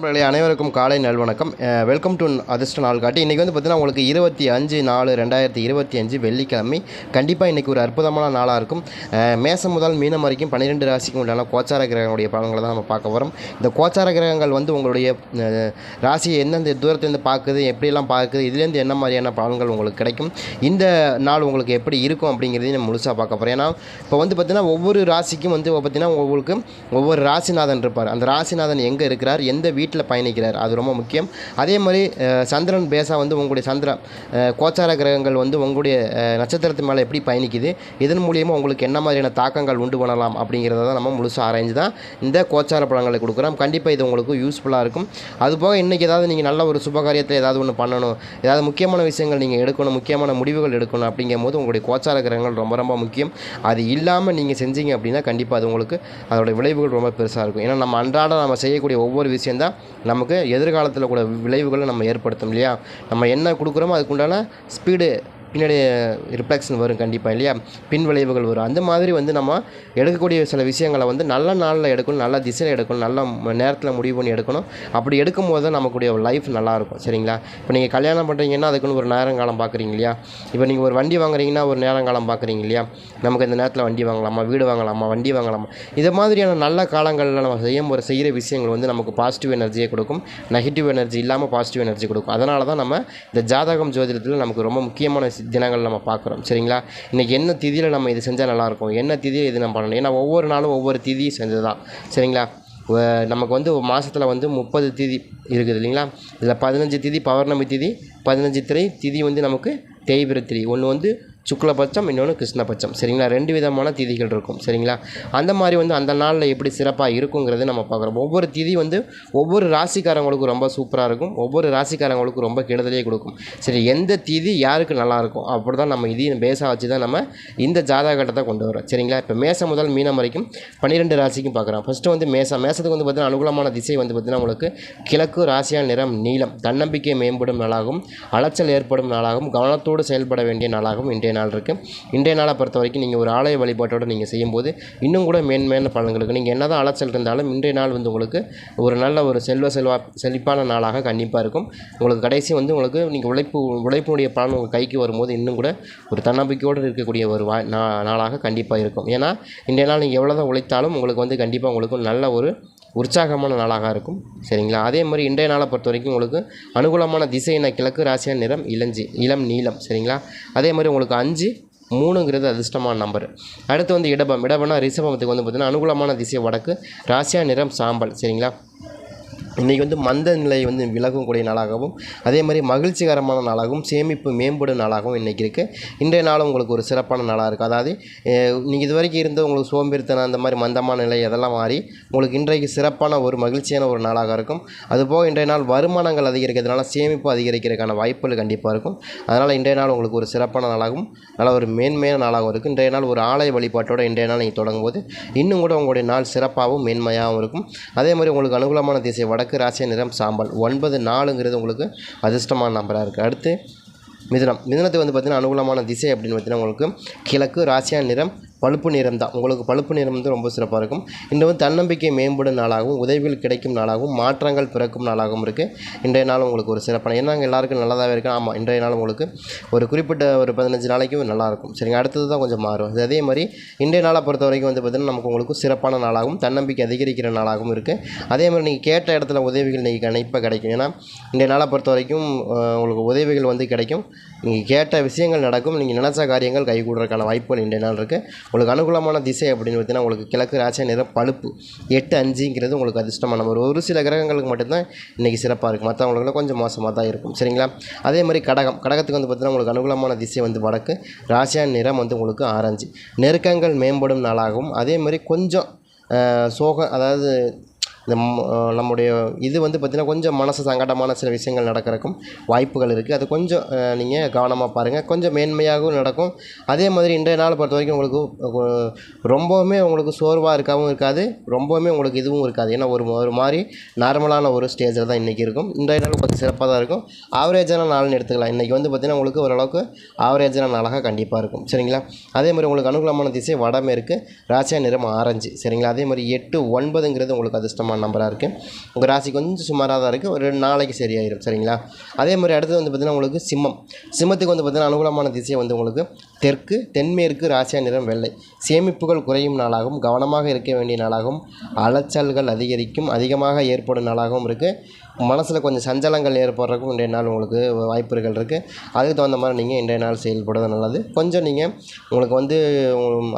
நண்பர்களே அனைவருக்கும் காலை நல்வணக்கம். வெல்கம் டு அதிர்ஷ்ட நாள் காட்டி இன்றைக்கி வந்து பார்த்தீங்கன்னா உங்களுக்கு இருபத்தி அஞ்சு நாலு ரெண்டாயிரத்தி இருபத்தி அஞ்சு வெள்ளிக்கிழமை. கண்டிப்பாக இன்றைக்கி ஒரு அற்புதமான நாளாக இருக்கும். மேசம் முதல் மீனம் வரைக்கும் பன்னிரெண்டு ராசிக்கும் உண்டான கோச்சார கிரகங்களுடைய பலன்களை தான் நம்ம பார்க்க வரோம். இந்த கோச்சார கிரகங்கள் வந்து உங்களுடைய ராசியை எந்தெந்த தூரத்துலேருந்து பார்க்குது எப்படியெல்லாம் பார்க்குது இதுலேருந்து என்ன மாதிரியான பலன்கள் உங்களுக்கு கிடைக்கும் இந்த நாள் உங்களுக்கு எப்படி இருக்கும் அப்படிங்கிறதையும் நம்ம முழுசாக பார்க்க போகிறோம் ஏன்னா இப்போ வந்து பார்த்திங்கன்னா ஒவ்வொரு ராசிக்கும் வந்து பார்த்தீங்கன்னா உங்களுக்கு ஒவ்வொரு ராசிநாதன் இருப்பார். அந்த ராசிநாதன் எங்கே இருக்கிறார் எந்த வீட்டில் பயணிக்கிறார். அது ரொம்ப முக்கியம். அதே மாதிரி சந்திரன் பேசா வந்து உங்களுடைய சந்திர கோச்சார கிரகங்கள் வந்து உங்களுடைய நட்சத்திரத்து மேலே எப்படி பயணிக்குது? இதன் மூலியமாக உங்களுக்கு என்ன மாதிரியான தாக்கங்கள் உண்டு பண்ணலாம் அப்படிங்கிறத தான் நம்ம முழுசாக ஆராய்ஞ்சு தான் இந்த கோச்சார பழங்களை கொடுக்குறோம். கண்டிப்பாக இது உங்களுக்கு யூஸ்ஃபுல்லாக இருக்கும். அதுபோக இன்றைக்கி ஏதாவது நீங்கள் நல்ல ஒரு சுபகாரியத்தில் ஏதாவது ஒன்று பண்ணணும் ஏதாவது முக்கியமான விஷயங்கள் நீங்கள் எடுக்கணும் முக்கியமான முடிவுகள் எடுக்கணும் அப்படிங்கும் போது உங்களுடைய கோச்சார கிரகங்கள் ரொம்ப ரொம்ப முக்கியம். அது இல்லாமல் நீங்கள் செஞ்சீங்க அப்படின்னா கண்டிப்பாக அது உங்களுக்கு அதோட விளைவுகள் ரொம்ப பெருசாக இருக்கும். ஏன்னா நம்ம அன்றாட நம்ம செய்யக்கூடிய ஒவ்வொரு விஷயந்தான் நமக்கு எதிர்காலத்தில் கூட விளைவுகளை நம்ம ஏற்படுத்தும் இல்லையா? நம்ம என்ன கொடுக்குறோமோ அதுக்குண்டான ஸ்பீடு பின்னாடி ரிஃப்ளெக்ஷன் வரும் கண்டிப்பாக இல்லையா? பின் விளைவுகள் வரும். அந்த மாதிரி வந்து நம்ம எடுக்கக்கூடிய சில விஷயங்களை வந்து நல்ல நாளில் எடுக்கணும் நல்ல திசையில் எடுக்கணும் நல்ல நேரத்தில் முடிவு பண்ணி எடுக்கணும். அப்படி எடுக்கும்போது தான் நமக்குடைய லைஃப் நல்லாயிருக்கும் சரிங்களா? இப்போ நீங்கள் கல்யாணம் பண்ணுறீங்கன்னா அதுக்குன்னு ஒரு நேரம் காலம் பார்க்குறீங்க இல்லையா? இப்போ நீங்கள் ஒரு வண்டி வாங்குறீங்கன்னா ஒரு நேரங்காலம் பார்க்குறீங்க இல்லையா? நமக்கு இந்த நேரத்தில் வண்டி வாங்கலாமா வீடு வாங்கலாமா வண்டி வாங்கலாமா? இது மாதிரியான நல்ல காலங்களில் நம்ம செய்யும் ஒரு செய்கிற விஷயங்கள் வந்து நமக்கு பாசிட்டிவ் எனர்ஜியை கொடுக்கும். நெகட்டிவ் எனர்ஜி இல்லாமல் பாசிட்டிவ் எனர்ஜி கொடுக்கும். அதனால தான் நம்ம இந்த ஜாதகம் ஜோதிடத்தில் நமக்கு ரொம்ப முக்கியமான தினங்கள் நம்ம பார்க்குறோம். சரிங்களா? இன்றைக்கி என்ன திதியில் நம்ம இது செஞ்சால் நல்லாயிருக்கும்? என்ன திதியில் இது நம்ம பண்ணணும்? ஏன்னா ஒவ்வொரு நாளும் ஒவ்வொரு திதி செஞ்சது தான் சரிங்களா நமக்கு வந்து மாதத்தில் வந்து முப்பது திதி இருக்குது இல்லைங்களா? இதில் பதினஞ்சு திதி பௌர்ணமி திதி பதினஞ்சு திரை திதி வந்து நமக்கு தேய்பிர திதி. ஒன்று வந்து சுக்லபட்சம் இன்னொன்று கிருஷ்ணபட்சம் சரிங்களா? ரெண்டு விதமான திதிகள் இருக்கும். சரிங்களா? அந்த மாதிரி வந்து அந்த நாளில் எப்படி சிறப்பாக இருக்குங்கிறது நம்ம பார்க்குறோம். ஒவ்வொரு திதி வந்து ஒவ்வொரு ராசிக்காரங்களுக்கும் ரொம்ப சூப்பராக இருக்கும். ஒவ்வொரு ராசிக்காரங்களுக்கும் ரொம்ப கெடுதலே கொடுக்கும். சரி எந்த திதி யாருக்கு நல்லாயிருக்கும் அப்படி தான் நம்ம இதையும் பேஸாக வச்சு தான் நம்ம இந்த ஜாதகட்டத்தை கொண்டு வரோம் சரிங்களா? இப்போ மேசம் முதல் மீனம் வரைக்கும் பன்னிரெண்டு ராசிக்கும் பார்க்குறோம். ஃபஸ்ட்டு வந்து மேசம். மேசத்துக்கு வந்து பார்த்தீங்கன்னா அனுகூலமான திசை வந்து பார்த்திங்கன்னா உங்களுக்கு கிழக்கு ராசியான நிறம் நீளம். தன்னம்பிக்கை மேம்படும் நாளாகவும் அலைச்சல் ஏற்படும் நாளாகவும் கவனத்தோடு செயல்பட வேண்டிய நாளாகவும் இன்றைய நாள் இருக்குது இன்றைய நாளை பொறுத்த வரைக்கும் நீங்கள் ஒரு ஆலய வழிபாட்டோடு நீங்கள் செய்யும்போது இன்னும் கூட மேன்மையான பலன்களுக்கு நீங்கள் என்ன தான் அலைச்சல் இருந்தாலும் இன்றைய நாள் வந்து உங்களுக்கு ஒரு நல்ல ஒரு செல்வ செல்வா செழிப்பான நாளாக கண்டிப்பாக இருக்கும். உங்களுக்கு கடைசி வந்து உங்களுக்கு நீங்கள் உழைப்பு உழைப்பினுடைய பலன் உங்கள் கைக்கு வரும்போது இன்னும் கூட ஒரு தன்னம்பிக்கையோடு இருக்கக்கூடிய ஒரு வா நா நாளாக கண்டிப்பாக இருக்கும். ஏன்னா இன்றைய நாள் நீங்கள் எவ்வளோ தான் உழைத்தாலும் உங்களுக்கு வந்து கண்டிப்பாக உங்களுக்கு நல்ல ஒரு உற்சாகமான நாளாக இருக்கும். சரிங்களா? அதே மாதிரி இன்றைய நாளை பொறுத்த வரைக்கும் உங்களுக்கு அனுகூலமான திசை கிழக்கு ராசியான நிறம் இளஞ்சி இளம் நீளம். சரிங்களா? அதே மாதிரி உங்களுக்கு அஞ்சு மூணுங்கிறது அதிர்ஷ்டமான நம்பர். அடுத்து வந்து இடபம். இடபம்னா ரிஷபத்துக்கு வந்து பார்த்திங்கன்னா அனுகூலமான திசை வடக்கு ராசியா நிறம் சாம்பல். சரிங்களா? இன்றைக்கி வந்து மந்த நிலை வந்து விலகக்கூடிய நாளாகவும் அதே மாதிரி மகிழ்ச்சிகரமான நாளாகவும் சேமிப்பு மேம்படும் நாளாகவும் இன்றைக்கி இருக்குது இன்றைய நாளும் உங்களுக்கு ஒரு சிறப்பான நாளாக இருக்குது அதாவது நீங்கள் இது வரைக்கும் இருந்த உங்களுக்கு சோம்பேறித்தனம் அந்த மாதிரி மந்தமான நிலை அதெல்லாம் மாறி உங்களுக்கு இன்றைக்கு சிறப்பான ஒரு மகிழ்ச்சியான ஒரு நாளாக இருக்கும். அதுபோக இன்றைய நாள் வருமானங்கள் அதிகரிக்கிறதுனால சேமிப்பு அதிகரிக்கிறதுக்கான வாய்ப்புகள் கண்டிப்பாக இருக்கும். அதனால் இன்றைய நாள் உங்களுக்கு ஒரு சிறப்பான நாளாகவும் நல்ல ஒரு மேன்மையான நாளாகவும் இருக்கும். இன்றைய நாள் ஒரு ஆலய வழிபாட்டோட இன்றைய நாள் நீங்கள் தொடங்கும்போது இன்னும் கூட உங்களுடைய நாள் சிறப்பாகவும் மேன்மையாகவும் இருக்கும். அதே மாதிரி உங்களுக்கு அனுகூலமான திசை வடக்கு ராசிய நிறம் சாம்பல். ஒன்பது நாலுங்கிறது உங்களுக்கு அதிர்ஷ்டமான நம்பராக இருக்குது அடுத்து மிதுனம். மிதுனத்துக்கு வந்து பார்த்திங்கன்னா அனுகூலமான திசை அப்படின்னு பார்த்திங்கன்னா உங்களுக்கு கிழக்கு ராசியா நிறம் பழுப்பு நிறம் தான். உங்களுக்கு பழுப்பு நிறம் வந்து ரொம்ப சிறப்பாக இருக்கும். இன்று வந்து தன்னம்பிக்கை மேம்படும் நாளாகவும் உதவிகள் கிடைக்கும் நாளாகவும் மாற்றங்கள் பிறக்கும் நாளாகவும் இருக்குது இன்றைய நாள் உங்களுக்கு ஒரு சிறப்பான ஏன்னா எல்லாருக்கும் நல்லதாகவே இருக்கும் ஆமாம் இன்றைய நாள் உங்களுக்கு ஒரு குறிப்பிட்ட ஒரு பதினஞ்சு நாளைக்கும் நல்லாயிருக்கும் சரிங்க அடுத்தது தான் கொஞ்சம் மாறும். அதே மாதிரி இன்றைய நாளை பொறுத்த வரைக்கும் வந்து பார்த்திங்கன்னா நமக்கு உங்களுக்கு சிறப்பான நாளாகவும் தன்னம்பிக்கை அதிகரிக்கிற நாளாகவும் இருக்குது அதே மாதிரி நீங்கள் கேட்ட இடத்துல உதவிகள் நீங்கள் கண்டிப்பாக கிடைக்கும். ஏன்னா இன்றைய நாளை பொறுத்த வரைக்கும் உங்களுக்கு உதவிகள் வந்து கிடைக்கும். நீங்கள் கேட்ட விஷயங்கள் நடக்கும். நீங்கள் நினச்ச காரியங்கள் கைகூடுறதுக்கான வாய்ப்புகள் இன்றைய நாள் இருக்குது உங்களுக்கு அனுகூலமான திசை அப்படின்னு பார்த்தீங்கன்னா உங்களுக்கு கிழக்கு ராசி நிறம் பழுப்பு. எட்டு அஞ்சுங்கிறது உங்களுக்கு அதிர்ஷ்டமான ஒரு ஒரு சில கிரகங்களுக்கு மட்டும்தான் இன்றைக்கி சிறப்பாக இருக்கும். மற்றவங்களுக்குலாம் கொஞ்சம் மோசமாக தான் இருக்கும். சரிங்களா? அதே மாதிரி கடகம். கடகத்துக்கு வந்து பார்த்தீங்கன்னா உங்களுக்கு அனுகூலமான திசை வந்து வடக்கு ராசியான நிறம் வந்து உங்களுக்கு ஆரஞ்சு. நெருக்கங்கள் மேம்படும் நாளாகவும் அதே மாதிரி கொஞ்சம் சோகம் அதாவது இந்த நம்முடைய இது வந்து பார்த்திங்கன்னா கொஞ்சம் மனசு சங்கடமான சில விஷயங்கள் நடக்கிறக்கும் வாய்ப்புகள் இருக்குது அது கொஞ்சம் நீங்கள் கவனமாக பாருங்கள் கொஞ்சம் மேன்மையாகவும் நடக்கும். அதே மாதிரி இன்றைய நாளை பொறுத்த வரைக்கும் உங்களுக்கு ரொம்பவுமே உங்களுக்கு சோர்வாக இருக்காவும் இருக்காது. ரொம்பவுமே உங்களுக்கு இதுவும் இருக்காது. ஏன்னா ஒரு ஒரு மாதிரி நார்மலான ஒரு ஸ்டேஜில் தான் இன்றைக்கி இருக்கும். இன்றைய நாள் கொஞ்சம் சிறப்பாக தான் இருக்கும். ஆவரேஜான நாள்னு எடுத்துக்கலாம். இன்றைக்கி வந்து பார்த்திங்கன்னா உங்களுக்கு ஓரளவுக்கு ஆவரேஜான நாளாக கண்டிப்பாக இருக்கும். சரிங்களா? அதே மாதிரி உங்களுக்கு அனுகூலமான திசை வடமேற்கு ராசியா நிறம் ஆரஞ்சு. சரிங்களா? அதே மாதிரி எட்டு ஒன்பதுங்கிறது உங்களுக்கு அதிர்ஷ்டமான அதிர்ஷ்டமான நம்பராக இருக்குது உங்கள் ராசி கொஞ்சம் சுமாராக தான் இருக்குது ஒரு ரெண்டு நாளைக்கு சரியாயிடும் சரிங்களா? அதே மாதிரி அடுத்தது வந்து பார்த்திங்கன்னா உங்களுக்கு சிம்மம். சிம்மத்துக்கு வந்து பார்த்திங்கன்னா அனுகூலமான திசை வந்து உங்களுக்கு தெற்கு தென்மேற்கு ராசியா நிறம் வெள்ளை. சேமிப்புகள் குறையும் நாளாகவும் கவனமாக இருக்க வேண்டிய நாளாகவும் அலைச்சல்கள் அதிகரிக்கும் அதிகமாக ஏற்படும் நாளாகவும் இருக்குது மனசில் கொஞ்சம் சஞ்சலங்கள் ஏற்படுறதுக்கும் இன்றைய நாள் உங்களுக்கு வாய்ப்புகள் இருக்குது. அதுக்கு தகுந்த மாதிரி நீங்கள் இன்றைய நாள் செயல்படுறது நல்லது. கொஞ்சம் நீங்கள் உங்களுக்கு வந்து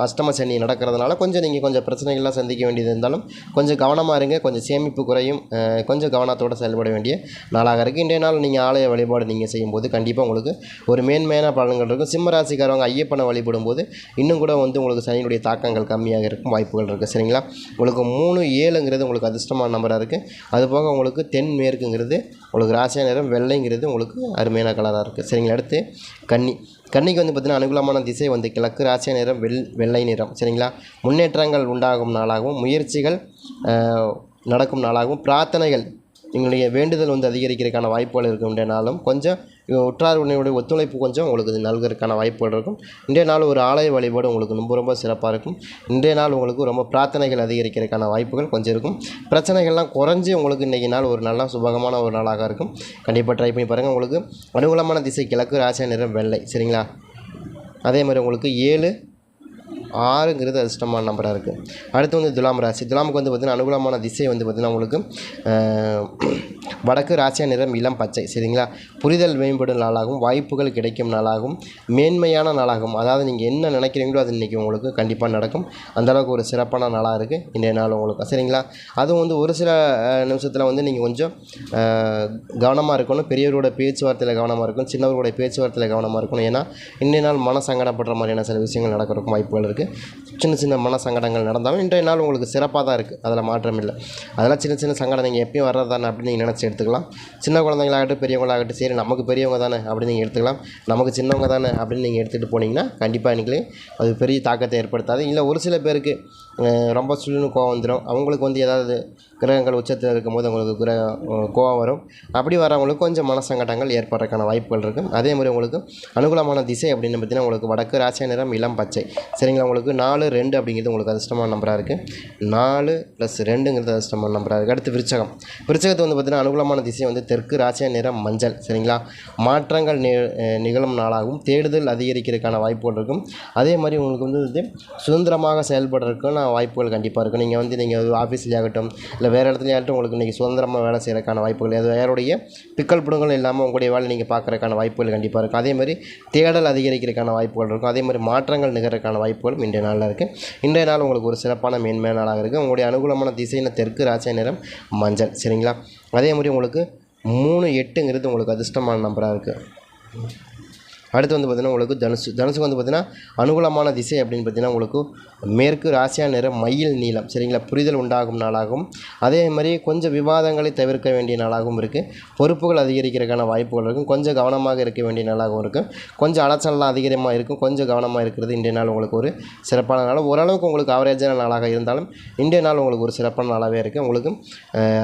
அஷ்டம சனி நடக்கிறதுனால கொஞ்சம் நீங்கள் கொஞ்சம் பிரச்சனைகள்லாம் சந்திக்க வேண்டியது இருந்தாலும் கொஞ்சம் கவனமாக இருங்க. கொஞ்சம் சேமிப்பு குறையும். கொஞ்சம் கவனத்தோடு செயல்பட வேண்டிய நாளாக இருக்குது. இன்றைய நாள் நீங்கள் ஆலய வழிபாடு நீங்கள் செய்யும்போது கண்டிப்பாக உங்களுக்கு ஒரு மேன்மையான பலன்கள் இருக்கும். சிம்ம ராசிக்காரவங்க ஐயப்பனை வழிபடும் போது இன்னும் கூட வந்து உங்களுக்கு சனியினுடைய தாக்கங்கள் கம்மியாக இருக்கும். வாய்ப்புகள் இருக்குது. சரிங்களா? உங்களுக்கு மூணு ஏழுங்கிறது உங்களுக்கு அதிர்ஷ்டமான நம்பராக இருக்குது. அதுபோக உங்களுக்கு தென் மேற்குங்கிறது உங்களுக்கு ராசியா நிறம் வெள்ளைங்கிறது உங்களுக்கு அருமையான கலராக இருக்குது சரிங்களா? அடுத்து கன்னி. கன்னிக்கு வந்து பார்த்திங்கன்னா அனுகூலமான திசை வந்து கிழக்கு ராசியா நிறம் வெள் வெள்ளை நிறம். சரிங்களா? முன்னேற்றங்கள் உண்டாகும் நாளாகவும் முயற்சிகள் நடக்கும் நாளாகவும் பிரார்த்தனைகள் எங்களுடைய வேண்டுதல் வந்து அதிகரிக்கிறதுக்கான வாய்ப்புகள் இருக்கும் இன்றைய நாளும். கொஞ்சம் உற்றார் உன்னையுடைய ஒத்துழைப்பு கொஞ்சம் உங்களுக்கு இது நல்கிறதுக்கான வாய்ப்புகள் இருக்கும். இன்றைய நாள் ஒரு ஆலய வழிபாடு உங்களுக்கு ரொம்ப ரொம்ப சிறப்பாக இருக்கும். இன்றைய நாள் உங்களுக்கு ரொம்ப பிரார்த்தனைகள் அதிகரிக்கிறதுக்கான வாய்ப்புகள் கொஞ்சம் இருக்கும். பிரச்சனைகள்லாம் குறைஞ்சி உங்களுக்கு இன்றைக்கி நாள் ஒரு நல்ல சுபகமான ஒரு நாளாக இருக்கும். கண்டிப்பாக ட்ரை பண்ணி பாருங்கள் உங்களுக்கு அனுகூலமான திசை கிழக்கு ராசியா நிறம் வெள்ளை. சரிங்களா? அதே மாதிரி உங்களுக்கு ஏழு ஆறுங்கிறது அதிர்ஷ்டமான நம்பராக இருக்குது அடுத்து வந்து துலாம் ராசி. துலாமுக்கு வந்து பார்த்திங்கன்னா அனுகூலமான திசை வந்து பார்த்திங்கன்னா உங்களுக்கு வடக்கு ராசியா நிறம் இளம் பச்சை சரிங்களா? புரிதல் மேம்படும் நாளாகும் வாய்ப்புகள் கிடைக்கும் நாளாகும் மேன்மையான நாளாகும். அதாவது நீங்கள் என்ன நினைக்கிறீங்களோ அது இன்றைக்கி உங்களுக்கு கண்டிப்பாக நடக்கும். அந்தளவுக்கு ஒரு சிறப்பான நாளாக இருக்குது இன்றைய நாள் உங்களுக்கு சரிங்களா? அதுவும் வந்து ஒரு சில நிமிஷத்தில் வந்து நீங்கள் கொஞ்சம் கவனமாக இருக்கணும். பெரியவரோட பேச்சுவார்த்தையில் கவனமாக இருக்கணும். சின்னவரோட பேச்சுவார்த்தையில் கவனமாக இருக்கணும். ஏன்னா இன்றைய நாள் மன சங்கடப்படுற மாதிரியான சில விஷயங்கள் நடக்கிறதுக்கும் வாய்ப்புகள் இருக்குது சின்ன சின்ன மன சங்கடங்கள் நடந்தாலும் இன்றைய நாள் உங்களுக்கு சிறப்பாக தான் இருக்குது அதில் மாற்றம் இல்லை. அதெல்லாம் சின்ன சின்ன சங்கடம் நீங்கள் எப்பயும் வர்றது தானே அப்படின்னு நீங்கள் நினச்சி எடுத்துக்கலாம். சின்ன குழந்தைங்களாகட்டும் பெரியவங்களாகட்டும் சரி நமக்கு பெரியவங்க தானே அப்படின்னு நீங்கள் எடுத்துக்கலாம். நமக்கு சின்னவங்க தானே அப்படின்னு நீங்கள் எடுத்துகிட்டு போனீங்கன்னா கண்டிப்பாக இன்றைக்கி அது பெரிய தாக்கத்தை ஏற்படுத்தாது. இல்லை ஒரு சில பேருக்கு ரொம்ப சுழுன்னு கோவம் வந்துடும் அவங்களுக்கு வந்து ஏதாவது கிரகங்கள் உச்சத்தில் இருக்கும்போது உங்களுக்கு கிரக கோவம் வரும். அப்படி வரவங்களுக்கு கொஞ்சம் மனசங்கடங்கள் ஏற்படுறதுக்கான வாய்ப்புகள் இருக்குது அதே மாதிரி உங்களுக்கு அனுகூலமான திசை அப்படின்னு பார்த்தீங்கன்னா உங்களுக்கு வடக்கு ராசிய நிறம் இளம் பச்சை. சரிங்களா? உங்களுக்கு நாலு ரெண்டு அப்படிங்கிறது உங்களுக்கு அதிர்ஷ்டமான நம்பராக இருக்குது நாலு ப்ளஸ் ரெண்டுங்கிறது அதிர்ஷ்டமான நம்பராக இருக்குது அடுத்து விருச்சகம். விருச்சகத்தை வந்து பார்த்திங்கன்னா அனுகூலமான திசை வந்து தெற்கு ராசிய நிறம் மஞ்சள். சரிங்களா? மாற்றங்கள் நி நிகழும் நாளாகவும் தேடுதல் அதிகரிக்கிறதுக்கான வாய்ப்புகள் இருக்கும். அதே மாதிரி உங்களுக்கு வந்து சுதந்திரமாக செயல்படுறதுக்கான வாய்ப்புகள் கண்டிப்பாக இருக்கும். நீங்கள் வந்து நீங்கள் ஆஃபீஸ்லேயே ஆகட்டும் இல்லை வேறு இடத்துல இடத்துலையாகட்டும் உங்களுக்கு இன்றைக்கி சுதந்திரமாக வேலை செய்கிறதுக்கான வாய்ப்புகள் அது யாருடைய பிக்கல் பிடுங்கல் இல்லாமல் உங்களுடைய வேலை நீங்கள் பார்க்குறதுக்கான வாய்ப்புகள் கண்டிப்பாக இருக்கும். அதே மாதிரி தேடல் அதிகரிக்கிறதுக்கான வாய்ப்புகள் இருக்கும். அதே மாதிரி மாற்றங்கள் நிகழ்றதுக்கான வாய்ப்புகளும் இன்றைய நாளில் இருக்குது இன்றைய நாள் உங்களுக்கு ஒரு சிறப்பான மேன்மையான நாளாக இருக்குது உங்களுடைய அனுகூலமான திசையின தெற்கு ராசிய நிறம் மஞ்சள் சரிங்களா? அதே மாதிரி உங்களுக்கு மூணு எட்டுங்கிறது உங்களுக்கு அதிர்ஷ்டமான நம்பராக இருக்குது அடுத்து வந்து பார்த்திங்கன்னா உங்களுக்கு தனுசு தனுசுக்கு வந்து பார்த்திங்கன்னா அனுகூலமான திசை அப்படின்னு பார்த்தீங்கன்னா உங்களுக்கு மேற்கு ராசியா நிற மயில் நீளம். சரிங்களா? புரிதல் உண்டாகும் நாளாகவும் அதே மாதிரி கொஞ்சம் விவாதங்களை தவிர்க்க வேண்டிய நாளாகவும் இருக்குது பொறுப்புகள் அதிகரிக்கிறதுக்கான வாய்ப்புகள் இருக்கும். கொஞ்சம் கவனமாக இருக்க வேண்டிய நாளாகவும் இருக்கும். கொஞ்சம் அலைச்சல்லாம் அதிகமாக இருக்கும். கொஞ்சம் கவனமாக இருக்கிறது இன்றைய நாள் உங்களுக்கு ஒரு சிறப்பான நாள். ஓரளவுக்கு உங்களுக்கு ஆவரேஜான நாளாக இருந்தாலும் இன்றைய நாள் உங்களுக்கு ஒரு சிறப்பான நாளாகவே இருக்குது உங்களுக்கு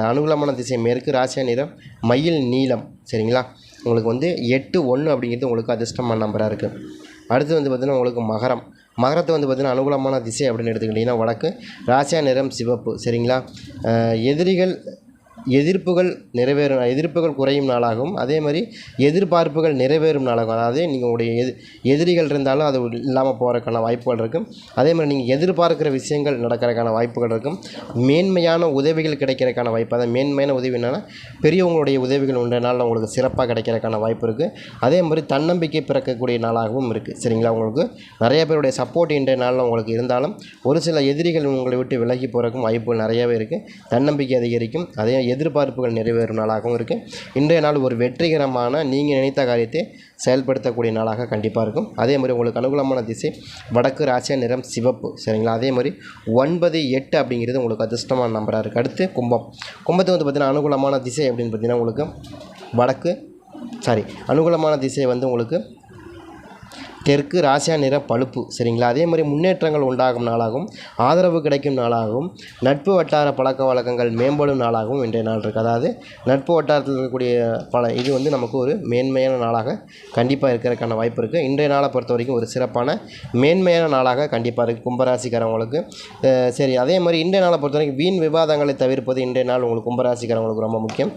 அனுகூலமான திசை மேற்கு ராசியா நிறம் மயில் நீளம். சரிங்களா? உங்களுக்கு வந்து எட்டு ஒன்று அப்படிங்கிறது உங்களுக்கு அதிர்ஷ்டமான நம்பராக இருக்குது அடுத்து வந்து பார்த்திங்கன்னா உங்களுக்கு மகரம். மகரத்தை வந்து பார்த்திங்கன்னா அனுகூலமான திசை அப்படின்னு எடுத்துக்கிட்டிங்கன்னா வடக்கு. ராசியா நிறம் சிவப்பு. சரிங்களா? எதிரிகள் எதிர்ப்புகள் நிறைவேறும் எதிர்ப்புகள் குறையும் நாளாகவும் அதே மாதிரி எதிர்பார்ப்புகள் நிறைவேறும் நாளாகும். அதாவது நீங்கள் உடைய எது எதிரிகள் இருந்தாலும் அது இல்லாமல் போகிறதுக்கான வாய்ப்புகள் இருக்கும். அதே மாதிரி நீங்கள் எதிர்பார்க்குற விஷயங்கள் நடக்கிறதுக்கான வாய்ப்புகள் இருக்கும். மேன்மையான உதவிகள் கிடைக்கிறதுக்கான வாய்ப்பு அதாவது மேன்மையான உதவி என்னென்னா பெரியவங்களுடைய உதவிகள் உண்ட. நாளில் உங்களுக்கு சிறப்பாக கிடைக்கிறதுக்கான வாய்ப்பு இருக்குது அதே மாதிரி தன்னம்பிக்கை பிறக்கக்கூடிய நாளாகவும் இருக்குது சரிங்களா? உங்களுக்கு நிறைய பேருடைய சப்போர்ட் இன்றைய நாளில் உங்களுக்கு இருந்தாலும் ஒரு சில எதிரிகள் உங்களை விட்டு விலகி போகிறதுக்கும் வாய்ப்புகள் நிறையவே இருக்குது தன்னம்பிக்கை அதிகரிக்கும். அதே எதிர்பார்ப்புகள் நிறைவேறும் நாளாகவும் இருக்குது இன்றைய நாள் ஒரு வெற்றிகரமான நீங்கள் நினைத்த காரியத்தை செயல்படுத்தக்கூடிய நாளாக கண்டிப்பாக இருக்கும். அதே மாதிரி உங்களுக்கு அனுகூலமான திசை வடக்கு ராசியா நிறம் சிவப்பு சரிங்களா? அதே மாதிரி ஒன்பது எட்டு அப்படிங்கிறது உங்களுக்கு அதிர்ஷ்டமான நம்பராக இருக்குது அடுத்து கும்பம். கும்பத்துக்கு வந்து பார்த்திங்கன்னா அனுகூலமான திசை அப்படின்னு பார்த்தீங்கன்னா உங்களுக்கு வடக்கு சாரி அனுகூலமான திசை வந்து உங்களுக்கு தெற்கு ராசியா நிற பழுப்பு சரிங்களா? அதே மாதிரி முன்னேற்றங்கள் உண்டாகும் நாளாகவும் ஆதரவு கிடைக்கும் நாளாகவும் நட்பு வட்டார பழக்க வழக்கங்கள் மேம்படும் நாளாகவும் இன்றைய நாள் இருக்குது அதாவது நட்பு வட்டாரத்தில் இருக்கக்கூடிய பல இது வந்து நமக்கு ஒரு மேன்மையான நாளாக கண்டிப்பாக இருக்கிறதுக்கான வாய்ப்பு இருக்குது இன்றைய நாளை பொறுத்த வரைக்கும் ஒரு சிறப்பான மேன்மையான நாளாக கண்டிப்பாக இருக்குது கும்பராசிக்காரவங்களுக்கு. சரி அதே மாதிரி இன்றைய நாளை பொறுத்த வரைக்கும் வீண் விவாதங்களை தவிர்ப்பது இன்றைய நாள் உங்களுக்கு கும்பராசிக்காரவங்களுக்கு ரொம்ப முக்கியம்.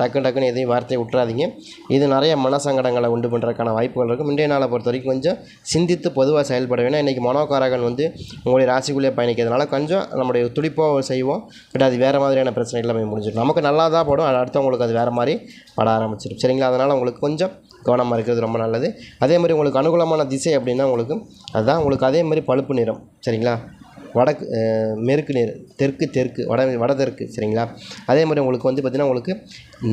டக்கு டக்குன்னு எதையும் வார்த்தையை விட்டுறாதீங்க. இது நிறைய மனசங்கடங்களை உண்டு பண்ணுறதுக்கான வாய்ப்புகள் இருக்கும். இன்றைய நாளை பொறுத்த வரைக்கும் கொஞ்சம் சிந்தித்து பொதுவாக செயல்பட வேணும். இன்றைக்கி மனோகாரகன் வந்து உங்களுடைய ராசிக்குள்ளே பயணிக்கிறதுனால கொஞ்சம் நம்முடைய துடிப்பாக செய்வோம். பட் அது வேறு மாதிரியான பிரச்சனை எல்லாமே முடிஞ்சிடும். நமக்கு நல்லா தான் படும் அடுத்தவங்களுக்கு அது வேறு மாதிரி பட ஆரம்பிச்சிடும். சரிங்களா? அதனால் உங்களுக்கு கொஞ்சம் கவனமாக இருக்கிறது ரொம்ப நல்லது. அதே மாதிரி உங்களுக்கு அனுகூலமான திசை அப்படின்னா உங்களுக்கு அதுதான் உங்களுக்கு அதே மாதிரி பழுப்பு நிறம். சரிங்களா? வடக்கு மேற்கு நேர் தெற்கு தெற்கு வட வடதெற்கு. சரிங்களா? அதே மாதிரி உங்களுக்கு வந்து பார்த்திங்கன்னா உங்களுக்கு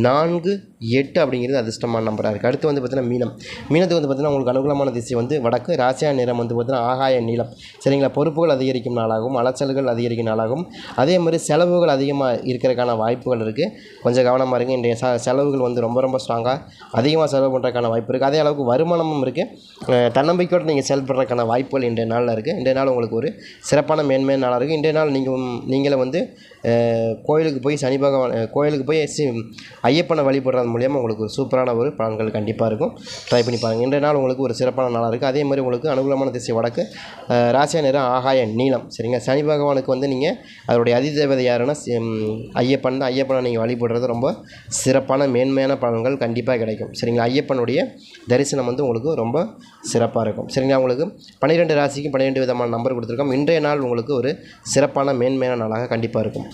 நான்கு எட்டு அப்படிங்கிறது அதிர்ஷ்டமான நம்பராக இருக்குது அடுத்து வந்து பார்த்திங்கன்னா மீனம். மீனத்துக்கு வந்து பார்த்திங்கன்னா உங்களுக்கு அனுகூலமான திசை வந்து வடக்கு ராசியா நிறம் வந்து பார்த்திங்கன்னா ஆகாய நீளம். சரிங்களா? பொறுப்புகள் அதிகரிக்கும் நாளாகவும் அலைச்சல்கள் அதிகரிக்கும் நாளாகவும். அதே மாதிரி செலவுகள் அதிகமாக இருக்கிறதுக்கான வாய்ப்புகள் இருக்குது கொஞ்சம் கவனமாக இருங்க. இன்றைய ச செலவுகள் வந்து ரொம்ப ரொம்ப ஸ்ட்ராங்காக அதிகமாக செலவு பண்ணுறதுக்கான வாய்ப்பு இருக்குது அதே அளவுக்கு வருமானமும் இருக்குது தன்னம்பிக்கையோடு நீங்கள் செயல்படுறதுக்கான வாய்ப்புகள் இன்றைய நாளில் இருக்குது இன்றைய நாள் உங்களுக்கு ஒரு சிறப்பான மேன்மையான நாளாக இருக்குது இன்றைய நாள் நீங்கள் நீங்களே வந்து கோயிலுக்கு போய் சனி பகவான் கோயிலுக்கு போய் சி ஐயப்பனை வழிபடுறது மூலியமாக உங்களுக்கு ஒரு சூப்பரான ஒரு பலன்கள் கண்டிப்பாக இருக்கும். ட்ரை பண்ணி பாருங்கள் இன்றைய நாள் உங்களுக்கு ஒரு சிறப்பான நாளாக இருக்குது அதே மாதிரி உங்களுக்கு அனுகூலமான திசை வடக்கு ராசியா நிறம் ஆகாய நீளம். சரிங்க சனி பகவானுக்கு வந்து நீங்கள் அதோடைய அதிதேவதை யாருன்னா ஐயப்பன் தான். ஐயப்பனை நீங்கள் வழிபடுறது ரொம்ப சிறப்பான மேன்மையான பலன்கள் கண்டிப்பாக கிடைக்கும். சரிங்களா? ஐயப்பனுடைய தரிசனம் வந்து உங்களுக்கு ரொம்ப சிறப்பாக இருக்கும். சரிங்களா? உங்களுக்கு பன்னிரெண்டு ராசிக்கு பன்னிரெண்டு விதமான நம்பர் கொடுத்துருக்கோம். இன்றைய நாள் உங்களுக்கு ஒரு சிறப்பான மேன்மையான நாளாக கண்டிப்பாக இருக்கும்.